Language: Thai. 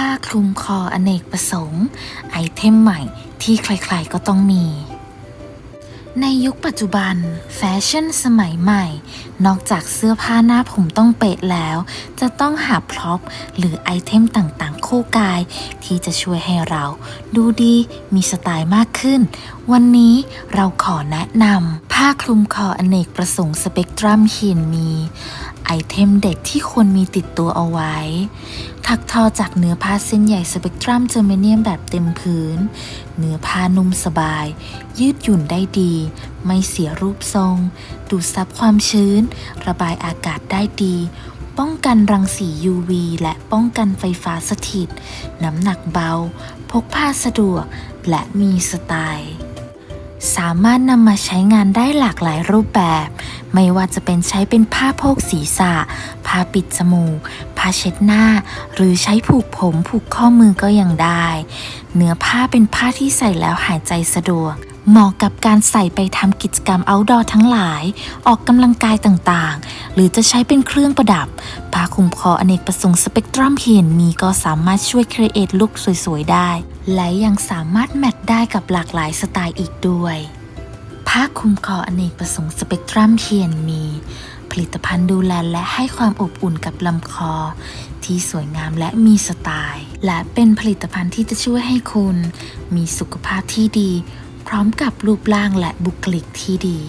ผ้าคลุมคออเนกประสงค์ ไอเทมใหม่ที่ใครๆก็ต้องมี ในยุคปัจจุบัน แฟชั่นสมัยใหม่ นอกจากเสื้อผ้าหน้าผมต้องเป๊ะแล้ว จะต้องหาพร็อพหรือไอเทมต่างๆ คู่กาย ที่จะช่วยให้เรา ดูดีมีสไตล์มากขึ้น วันนี้เราขอแนะนำผ้าคลุมคออเนกประสงค์สเปกตรัมเขีนมี เทมเด็ดที่ควรมีติดตัวเอาไว้ ถักทอจากเนื้อผ้าเส้นใหญ่สเปกตรัมเจอร์เมเนียมแบบเต็มพื้น เนื้อผ้านุ่มสบาย ยืดหยุ่นได้ดี ไม่เสียรูปทรง ดูดซับความชื้น ระบายอากาศได้ดี ป้องกันรังสี UV และป้องกันไฟฟ้าสถิต น้ำหนักเบา พกพาสะดวก และมีสไตล์ สามารถนำมาใช้งานได้หลากหลายรูปแบบ ไม่ว่าจะเป็นใช้เป็นผ้าโพกศีรษะ ผ้าปิดจมูก ผ้าเช็ดหน้า หรือใช้ผูกผมผูกข้อมือก็ยังได้ เนื้อผ้าเป็นผ้าที่ใส่แล้วหายใจสะดวก เหมาะกับการใส่ไปทำกิจกรรม outdoor ทั้งหลาย ออกกำลังกายต่างๆ หรือจะใช้เป็นเครื่องประดับ ผ้าคลุมคออเนกประสงค์สเปกตรัมเพียนมีก็สามารถช่วยครีเอทลุคสวยๆได้ และยังสามารถแมทได้กับหลากหลายสไตล์อีกด้วย ผ้าคลุมคออเนกประสงค์สเปกตรัมเทียนมี ผลิตภัณฑ์ดูแลและให้ความอบอุ่นกับลำคอ ที่สวยงามและมีสไตล์ และเป็นผลิตภัณฑ์ที่จะช่วยให้คุณ มีสุขภาพที่ดี พร้อมกับรูปร่างและบุคลิกที่ดี